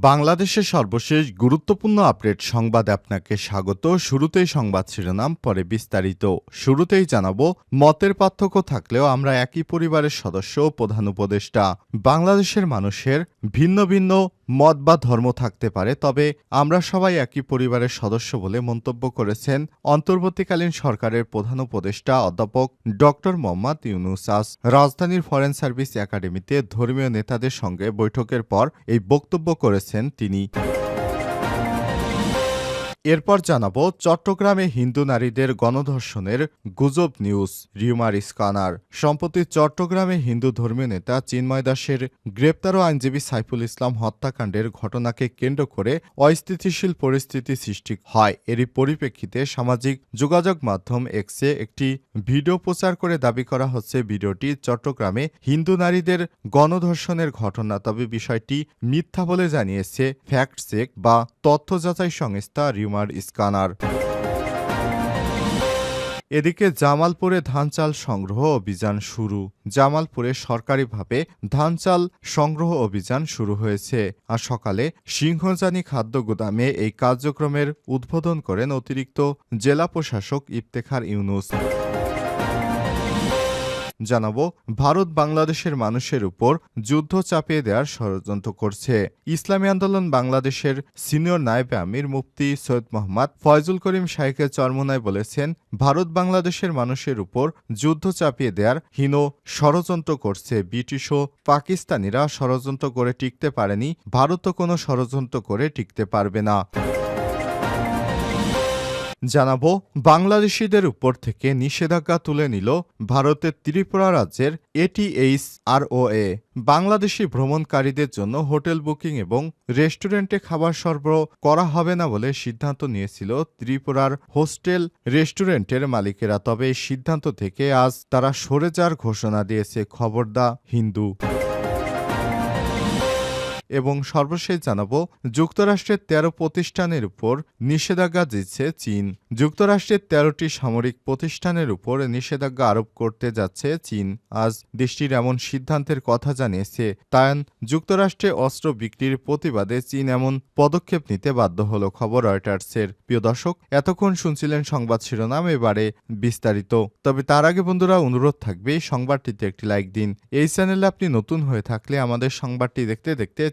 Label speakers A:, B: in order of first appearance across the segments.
A: বাংলাদেশের সর্বশেষ গুরুত্বপূর্ণ আপডেট সংবাদ আপনাকে স্বাগত। শুরুতেই সংবাদ শিরোনাম, পরে বিস্তারিত। শুরুতেই জানাব, মতের পার্থক্য থাকলেও আমরা একই পরিবারের সদস্য প্রধান উপদেষ্টা। বাংলাদেশের মানুষের ভিন্ন ভিন্ন মত বা ধর্ম থাকতে পারে, তবে আমরা সবাই একই পরিবারের সদস্য বলে মন্তব্য করেছেন অন্তর্বর্তীকালীন সরকারের প্রধান উপদেষ্টা অধ্যাপক ডক্টর মোহাম্মদ ইউনুসাস রাজধানীর ফরেন সার্ভিস একাডেমিতে ধর্মীয় নেতাদের সঙ্গে বৈঠকের পর এই বক্তব্য করেছেন তিনি। এরপর জানাব চট্টগ্রামে হিন্দু নারীদের গণধর্ষণের গুজব নিউজ, রিউমার স্কানার। সম্প্রতি চট্টগ্রামে হিন্দু ধর্মীয় নেতা চিন্ময় দাসের গ্রেপ্তার ও আইনজীবী সাইফুল ইসলাম হত্যাকাণ্ডের ঘটনাকে কেন্দ্র করে অস্থিতিশীল পরিস্থিতি সৃষ্টি হয়। এরই পরিপ্রেক্ষিতে সামাজিক যোগাযোগ মাধ্যম এক্সে একটি ভিডিও প্রচার করে দাবি করা হচ্ছে, ভিডিওটি চট্টগ্রামে হিন্দু নারীদের গণধর্ষণের ঘটনা। তবে বিষয়টি মিথ্যা বলে জানিয়েছে ফ্যাক্ট চেক বা তথ্য যাচাই সংস্থা রিউমার। স্কানার এদিকে জামালপুরে ধান চাল সংগ্রহ অভিযান শুরু। জামালপুরে সরকারিভাবে ধান চাল সংগ্রহ অভিযান শুরু হয়েছে। আর সকালে সিংহজানি খাদ্য গুদামে এই কার্যক্রমের উদ্বোধন করেন অতিরিক্ত জেলা প্রশাসক ইফতেখার ইউনুস। জানাব, ভারত বাংলাদেশের মানুষের উপর যুদ্ধ চাপিয়ে দেওয়ার ষড়যন্ত্র করছে। ইসলামী আন্দোলন বাংলাদেশের সিনিয়র নায়েবে আমির মুফতি সৈয়দ মোহাম্মদ ফয়জুল করিম শাইখের চরমনায় বলেছেন, ভারত বাংলাদেশের মানুষের উপর যুদ্ধ চাপিয়ে দেওয়ার হীন ষড়যন্ত্র করছে। ব্রিটিশ ও পাকিস্তানিরা ষড়যন্ত্র করে টিকতে পারেনি, ভারতও কোনো ষড়যন্ত্র করে টিকতে পারবে না। জানাব, বাংলাদেশিদের উপর থেকে নিষেধাজ্ঞা তুলে নিল ভারতের ত্রিপুরা রাজ্যের এটিএইচ আরওএ বাংলাদেশি ভ্রমণকারীদের জন্য হোটেল বুকিং এবং রেস্টুরেন্টে খাবার সরবরাহ করা হবে না বলে সিদ্ধান্ত নিয়েছিল ত্রিপুরার হোস্টেল রেস্টুরেন্টের মালিকেরা। তবে এই সিদ্ধান্ত থেকে আজ তারা সরে যাওয়ার ঘোষণা দিয়েছে খবরদা হিন্দু। এবং সর্বশেষ জানাব, যুক্তরাষ্ট্রের তেরো প্রতিষ্ঠানের উপর নিষেধাজ্ঞা দিচ্ছে চীন। যুক্তরাষ্ট্রের তেরোটি সামরিক প্রতিষ্ঠানের উপর নিষেধাজ্ঞা আরোপ করতে যাচ্ছে চীন। আজ দেশটির এমন সিদ্ধান্তের কথা জানিয়েছে তায়ান যুক্তরাষ্ট্রে অস্ত্র বিক্রির প্রতিবাদে চীন এমন পদক্ষেপ নিতে বাধ্য হল, খবর রয়টার্সের। প্রিয় দর্শক, এতক্ষণ শুনছিলেন সংবাদ শিরোনাম, এবারে বিস্তারিত। তবে তার আগে বন্ধুরা, অনুরোধ থাকবে, সংবাদটিতে একটি লাইক দিন। এই চ্যানেলে আপনি নতুন হয়ে থাকলে আমাদের সংবাদটি দেখতে দেখতে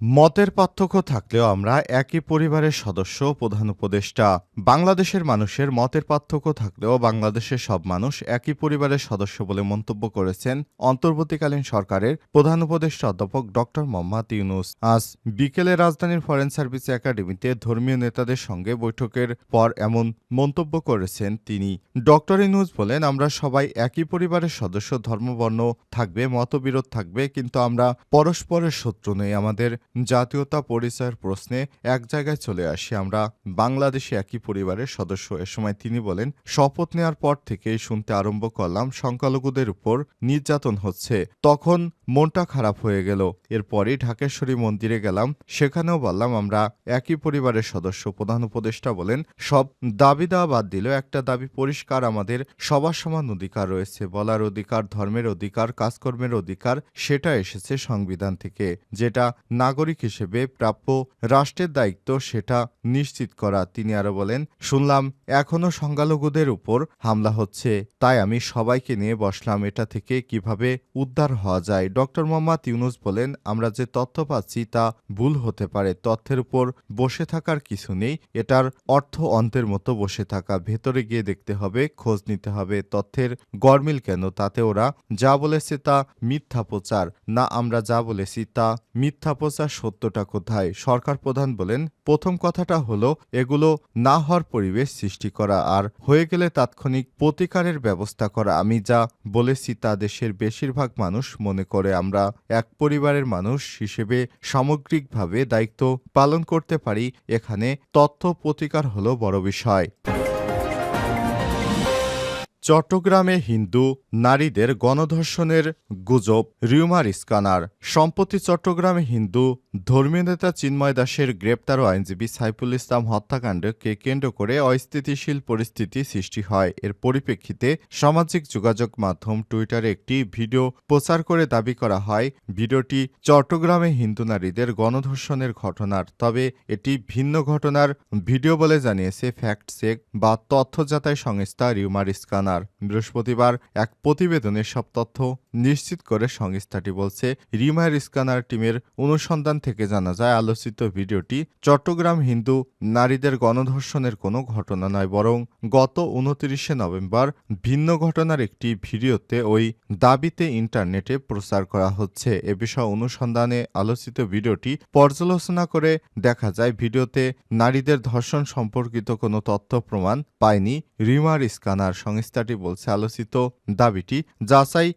A: মতের পার্থক্য থাকলেও আমরা একই পরিবারের সদস্য, প্রধান উপদেষ্টা, বাংলাদেশের মানুষের মতের পার্থক্য থাকলেও বাংলাদেশের সব মানুষ একই পরিবারের সদস্য বলে মন্তব্য করেছেন অন্তর্বর্তীকালীন সরকারের প্রধান উপদেষ্টা অধ্যাপক ডক্টর মোহাম্মদ ইউনুস। আজ বিকেলে রাজধানীর ফরেন সার্ভিস একাডেমিতে ধর্মীয় নেতাদের সঙ্গে বৈঠকের পর এমন মন্তব্য করেছেন তিনি। ডক্টর ইউনুস বলেন, আমরা সবাই একই পরিবারের সদস্য, ধর্মবর্ণ থাকবে, মতবিরোধ থাকবে, কিন্তু আমরা পরস্পরের শত্রু নই, আমাদের জাতীয়তা পরিচয়ের প্রশ্নে এক জায়গায় চলে আসি আমরা। বাংলাদেশে একই পরিবারের সদস্য। এ সময় তিনি বলেন, শপথ নেওয়ার পর থেকেই শুনতে আরম্ভ করলাম সংখ্যালঘুদের উপর নির্যাতন হচ্ছে। তখন মনটা খারাপ হয়ে গেল। এরপরই ঢাকেশ্বরী মন্দিরে গেলাম। সেখানেও বললাম, আমরা একই পরিবারের সদস্য। প্রধান উপদেষ্টা বলেন, সব দাবি দেওয়া বাদ দিল একটা দাবি পরিষ্কার, আমাদের সবার সমান অধিকার রয়েছে। বলার অধিকার, ধর্মের অধিকার, কাজকর্মের অধিকার, সেটা এসেছে সংবিধান থেকে। যেটা নাগরিক হিসেবে প্রাপ্য রাষ্ট্রের দায়িত্ব, সেটা নিশ্চিত করা। তিনি আরও বলেন, শুনলাম এখনও সংখ্যালঘুদের উপর হামলা হচ্ছে। তাই আমি সবাইকে নিয়ে বসলাম। এটা থেকে কীভাবে উদ্ধার হওয়া যায়? ডক্টর মোহাম্মদ ইউনুস বলেন, আমরা যে তথ্য পাচ্ছি তা ভুল হতে পারে। তথ্যের উপর বসে থাকার কিছু নেই। এটার অর্থ অন্তের মতো বসে থাকা। ভেতরে গিয়ে দেখতে হবে, খোঁজ নিতে হবে তথ্যের গরমিল কেন। তাতে ওরা যা বলেছে তা মিথ্যা প্রচার। না আমরা যা বলেছি তা মিথ্যা প্রচার সত্যটা কোথায়? সরকার প্রধান বলেন প্রথম কথাটা হলো, এগুলো না হওয়ার পরিবেশ সৃষ্টি করা আর হয়ে গেলে তাৎক্ষণিক প্রতিকারের ব্যবস্থা করা। আমি যা বলেছি তা দেশের বেশিরভাগ মানুষ মনে করে। আমরা এক পরিবারের মানুষ হিসেবে সামগ্রিকভাবে দায়িত্ব পালন করতে পারি। এখানে তথ্য প্রতিকার হলো বড় বিষয়। চট্টগ্রামে হিন্দু নারীদের গণধর্ষণের গুজব রিউমার স্কানার সম্প্রতি চট্টগ্রামে হিন্দু ধর্মীয় নেতা চিন্ময় দাসের গ্রেপ্তার ও আইনজীবী সাইফুল ইসলাম হত্যাকাণ্ডকে কেন্দ্র করে অস্থিতিশীল পরিস্থিতি সৃষ্টি হয়। এর পরিপ্রেক্ষিতে সামাজিক যোগাযোগ মাধ্যম টুইটারে একটি ভিডিও প্রচার করে দাবি করা হয়, ভিডিওটি চট্টগ্রামে হিন্দু নারীদের গণধর্ষণের ঘটনার। তবে এটি ভিন্ন ঘটনার ভিডিও বলে জানিয়েছে ফ্যাক্ট চেক বা তথ্য যাচাই সংস্থা রিউমার স্কানার বৃহস্পতিবার এক প্রতিবেদনে সব তথ্য নিশ্চিত করে সংস্থাটি বলছে রিমার স্কানার টিমের অনুসন্ধান থেকে জানা যায়, আলোচিত ভিডিওটি চট্টগ্রাম হিন্দু নারীদের গণধর্ষণের কোনো ঘটনা নয়, বরং গত উনত্রিশে নভেম্বর ভিন্ন ঘটনার একটি ভিডিওতে ওই দাবিতে ইন্টারনেটে প্রচার করা হচ্ছে। এ বিষয়ে অনুসন্ধানে আলোচিত ভিডিওটি পর্যালোচনা করে দেখা যায়, ভিডিওতে নারীদের ধর্ষণ সম্পর্কিত কোনো তথ্য প্রমাণ পায়নি। রিমার স্কানার সংস্থাটি বলছে, আলোচিত দাবিটি যাচাই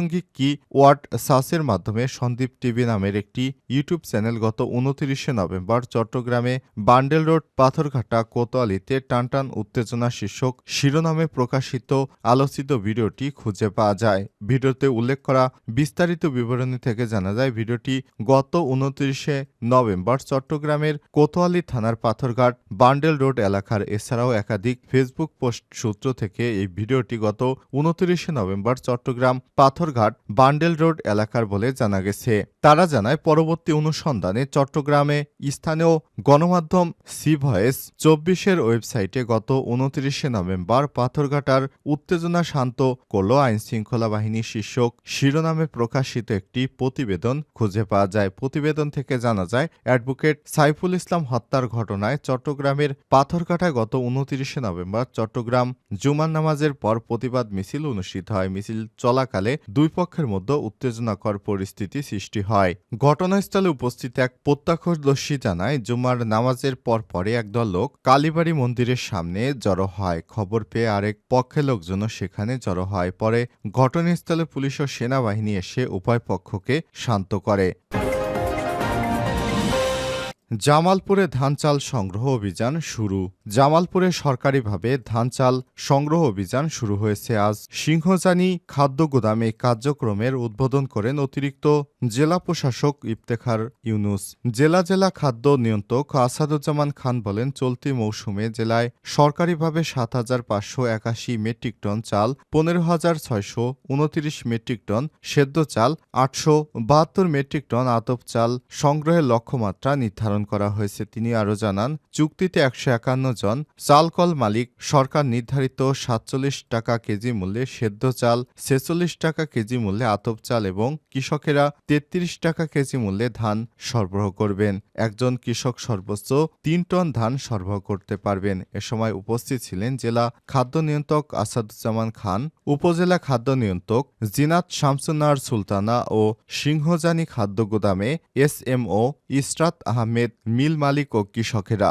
A: প্রাসঙ্গিক কি ওয়ার্ড সাসের মাধ্যমে সন্দীপ টিভি নামের একটি ইউটিউব চ্যানেল গত উনত্রিশে নভেম্বর চট্টগ্রামে বান্ডেল রোড, পাথরঘাটা, কোতোয়ালিতে টানটান উত্তেজনা শীর্ষক শিরোনামে প্রকাশিত আলোচিত ভিডিওটি খুঁজে পাওয়া যায়। ভিডিওতে উল্লেখ করা বিস্তারিত বিবরণী থেকে জানা যায়, ভিডিওটি গত উনত্রিশে নভেম্বর চট্টগ্রামের কোতোয়ালি থানার পাথরঘাট, বান্ডেল রোড এলাকার। এছাড়াও একাধিক ফেসবুক পোস্ট সূত্র থেকে এই ভিডিওটি গত উনত্রিশে নভেম্বর চট্টগ্রাম পাথরঘাট বান্ডেল রোড এলাকার বলে জানা গেছে। তারা জানায়, পরবর্তী অনুসন্ধানে চট্টগ্রামে স্থানীয় গণমাধ্যম সি ভয়েস চব্বিশের ওয়েবসাইটে গত উনত্রিশে নভেম্বর পাথরঘাটার উত্তেজনা শান্ত করল আইনশৃঙ্খলা বাহিনী শীর্ষক। শিরোনামে প্রকাশিত একটি প্রতিবেদন খুঁজে পাওয়া যায়। প্রতিবেদন থেকে জানা যায়, অ্যাডভোকেট সাইফুল ইসলাম হত্যার ঘটনায় চট্টগ্রামের পাথরঘাটায় গত উনত্রিশে নভেম্বর চট্টগ্রাম জুমান নামাজের পর প্রতিবাদ মিছিল অনুষ্ঠিত হয়। মিছিল চলাকালে দুই পক্ষের মধ্যে উত্তেজনাকর পরিস্থিতি সৃষ্টি হয়। ঘটনাস্থলে উপস্থিত এক প্রত্যক্ষদর্শী জানায়, জুমার নামাজের পর পরে একদল লোক কালীবাড়ি মন্দিরের সামনে জড়ো হয়। খবর পেয়ে আরেক পক্ষের লোকজনও সেখানে জড়ো হয়। পরে ঘটনাস্থলে পুলিশ ও সেনাবাহিনী এসে উভয় পক্ষকে শান্ত করে। জামালপুরে ধান চাল সংগ্রহ অভিযান শুরু। জামালপুরে সরকারিভাবে ধান চাল সংগ্রহ অভিযান শুরু হয়েছে আজ। সিংহজানি খাদ্য গুদামে কার্যক্রমের উদ্বোধন করেন অতিরিক্ত জেলা প্রশাসক ইফতেখার ইউনুস। জেলা জেলা খাদ্য নিয়ন্ত্রক আসাদুজ্জামান খান বলেন, চলতি মৌসুমে জেলায় সরকারিভাবে সাত হাজার পাঁচশো একাশি মেট্রিক টন চাল, পনেরো হাজার ছয়শো উনত্রিশ মেট্রিক টন সেদ্ধ চাল, আটশো বাহাত্তর মেট্রিক টন আতপ চাল সংগ্রহের লক্ষ্যমাত্রা নির্ধারণ করা হয়েছে। তিনি আরও জানান, চুক্তিতে একশো একান্ন জন চালকল মালিক, সরকার নির্ধারিত সাতচল্লিশ টাকা কেজি মূল্যে সেদ্ধ চাল, ছেচল্লিশ টাকা কেজি মূল্যে আতপ চাল এবং কৃষকেরা তেত্রিশ টাকা কেজি মূল্যে ধান সরবরাহ করবেন। একজন কৃষক সর্বোচ্চ তিন টন ধান সরবরাহ করতে পারবেন। এ সময় উপস্থিত ছিলেন জেলা খাদ্য নিয়ন্ত্রক আসাদুজ্জামান খান, উপজেলা খাদ্য নিয়ন্ত্রক জিনাত শামসুন্নার সুলতানা ও সিংহজানি খাদ্য গুদামে এস এম ও ইসরাত আহমেদ মিল মালিক ও কৃষকেরা।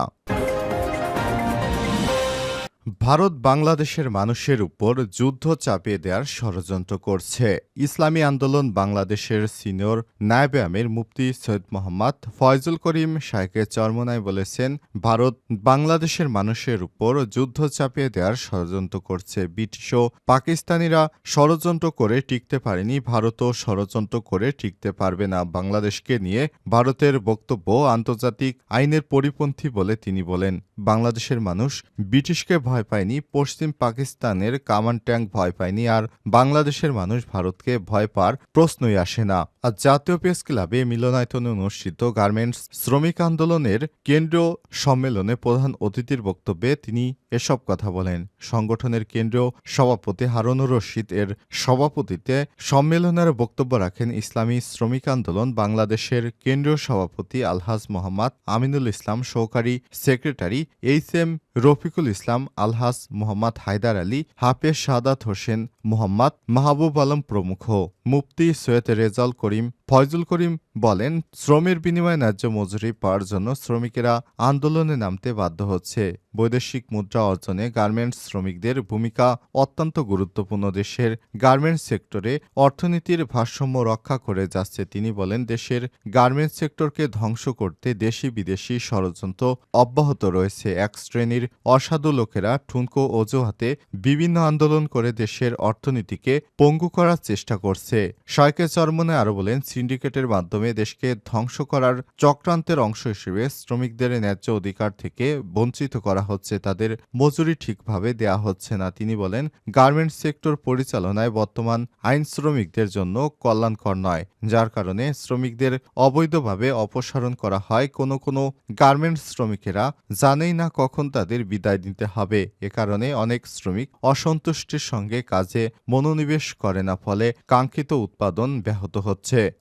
A: ভারত বাংলাদেশের মানুষের উপর যুদ্ধ চাপিয়ে দেওয়ার ষড়যন্ত্র করছে। ইসলামী আন্দোলন বাংলাদেশের সিনিয়র নায়েবে আমির মুফতি সৈয়দ মোহাম্মদ ফয়জুল করিম শাইকে চরমনায় বলেছেন, ভারত বাংলাদেশের মানুষের উপর যুদ্ধ চাপিয়ে দেওয়ার ষড়যন্ত্র করছে। ব্রিটিশ ও পাকিস্তানিরা ষড়যন্ত্র করে টিকতে পারেনি, ভারতও ষড়যন্ত্র করে টিকতে পারবে না। বাংলাদেশকে নিয়ে ভারতের বক্তব্য আন্তর্জাতিক আইনের পরিপন্থী বলে তিনি বলেন, বাংলাদেশের মানুষ ব্রিটিশকে ভয় পায়নি, পশ্চিম পাকিস্তানের কামান ট্যাঙ্ক ভয় পায়নি আর বাংলাদেশের মানুষ ভারতকে ভয় পার প্রশ্নই আসে না। আজ জাতীয় প্রেস ক্লাবে মিলনায়তনে অনুষ্ঠিত গার্মেন্টস শ্রমিক আন্দোলনের কেন্দ্রীয় সম্মেলনে প্রধান অতিথির বক্তব্যে তিনি এসব কথা বলেন। সংগঠনের কেন্দ্রীয় সভাপতি হারুনুর রশিদ এর সভাপতিতে সম্মেলনের বক্তব্য রাখেন ইসলামী শ্রমিক আন্দোলন বাংলাদেশের কেন্দ্রীয় সভাপতি আলহাজ মোহাম্মদ আমিনুল ইসলাম সহকারী secretary H M Rafiqul Islam Alhaj Mohammad Haider Ali, Hafez Sadat Hossain Mohammad Mahbub Alam প্রমুখ, মুফতি সৈয়দ রেজাল করিম ফয়জুল করিম বলেন, শ্রমের বিনিময়ে ন্যায্য মজুরি পাওয়ার জন্য শ্রমিকেরা আন্দোলনে নামতে বাধ্য হচ্ছে। বৈদেশিক মুদ্রা অর্জনে গার্মেন্টস শ্রমিকদের ভূমিকা অত্যন্ত গুরুত্বপূর্ণ। দেশের গার্মেন্টস সেক্টরে অর্থনীতির ভারসাম্য রক্ষা করে যাচ্ছে তিনি বলেন, দেশের গার্মেন্টস সেক্টরকে ধ্বংস করতে দেশি বিদেশি ষড়যন্ত্র অব্যাহত রয়েছে। এক শ্রেণির অসাধু লোকেরা ঠুনকো অজুহাতে বিভিন্ন আন্দোলন করে দেশের অর্থনীতিকে পঙ্গু করার চেষ্টা করছে। শয়কে চরমনে আরও বলেন সিন্ডিকেটের মাধ্যমে দেশকে ধ্বংস করার চক্রান্তের অংশ হিসেবে শ্রমিকদের ন্যায্য অধিকার থেকে বঞ্চিত করা হচ্ছে, তাদের মজুরি ঠিকভাবে দেয়া হচ্ছে না। তিনি বলেন, গার্মেন্টস সেক্টর পরিচালনায় বর্তমান আইন শ্রমিকদের জন্য কল্যাণকর নয়, যার কারণে শ্রমিকদের অবৈধভাবে অপসারণ করা হয়। কোনো কোনো গার্মেন্টস শ্রমিকেরা জানেই না কখন তাদের বিদায় দিতে হবে। এ কারণে অনেক শ্রমিক অসন্তুষ্টির সঙ্গে কাজে মনোনিবেশ করে না, ফলে কাঙ্ক্ষিত উৎপাদন ব্যাহত হচ্ছে।